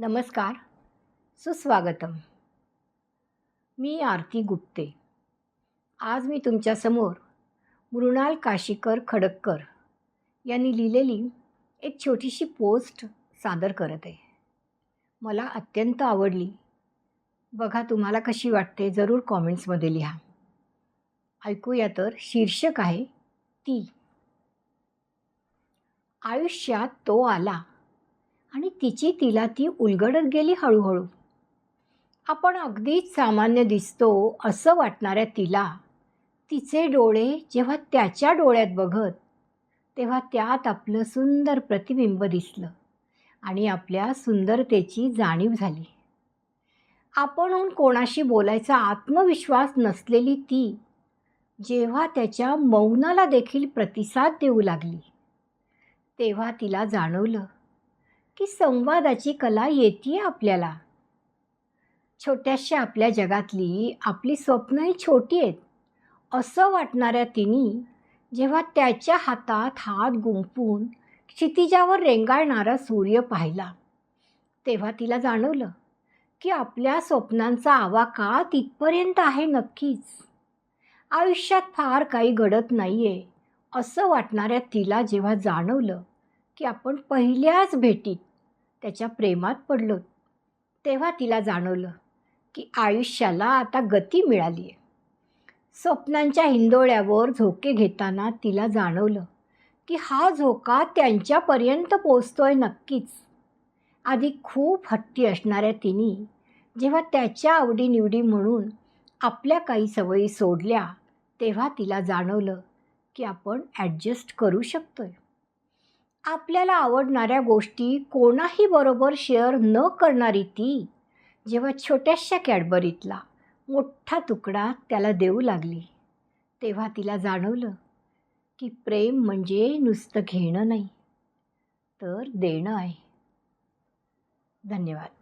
नमस्कार सुस्वागतम. मी आरती गुप्ते. आज मी तुमच्यासमोर मृणाल काशीकर खडक्कर यांनी लिहिलेली एक छोटीशी पोस्ट सादर करत आहे. मला अत्यंत आवडली. बघा तुम्हाला कशी वाटते जरूर कॉमेंट्समध्ये लिहा. ऐकूया तर शीर्षक आहे ती. आयुष्यात तो आला आणि तिची तिला ती उलगडत गेली हळूहळू. आपण अगदीच सामान्य दिसतो असं वाटणाऱ्या तिला. तिचे डोळे जेव्हा त्याच्या डोळ्यात बघत तेव्हा त्यात आपलं सुंदर प्रतिबिंब दिसलं आणि आपल्या सुंदरतेची जाणीव झाली. आपणहून कोणाशी बोलायचा आत्मविश्वास नसलेली ती जेव्हा त्याच्या मौनाला देखील प्रतिसाद देऊ लागली तेव्हा तिला जाणवलं की संवादाची कला येते आपल्याला. छोट्याशा आपल्या जगातली आपली स्वप्नही छोटी आहेत. असं वाटणाऱ्या तिने जेव्हा त्याच्या हातात हात गुंफून क्षितिजावर रेंगाळणारा सूर्य पाहिला तेव्हा तिला जाणवलं की आपल्या स्वप्नांचा आवाका तिथपर्यंत आहे नक्कीच. आयुष्यात फार काही घडत नाही आहे असं वाटणाऱ्या तिला जेव्हा जाणवलं की आपण पहिल्याच भेटीत त्याच्या प्रेमात पडलो. तेव्हा तिला जाणवलं की आयुष्याला आता गती मिळाली आहे स्वप्नांच्या हिंदोळ्यावर झोके घेताना तिला जाणवलं की हा झोका त्यांच्यापर्यंत पोचतोय नक्कीच. आधी खूप हट्टी असणाऱ्या तिने जेव्हा त्याच्या आवडीनिवडी म्हणून आपल्या काही सवयी सोडल्या तेव्हा तिला जाणवलं की आपण ॲडजस्ट करू शकतोय. आपल्याला आवडणाऱ्या गोष्टी कोणाही बरोबर शेअर न करणारी ती जेव्हा छोट्याशा कॅडबरीतला मोठा तुकडा त्याला देऊ लागली तेव्हा तिला जाणवलं की प्रेम म्हणजे नुसतं घेणं नाही तर देणं आहे. धन्यवाद.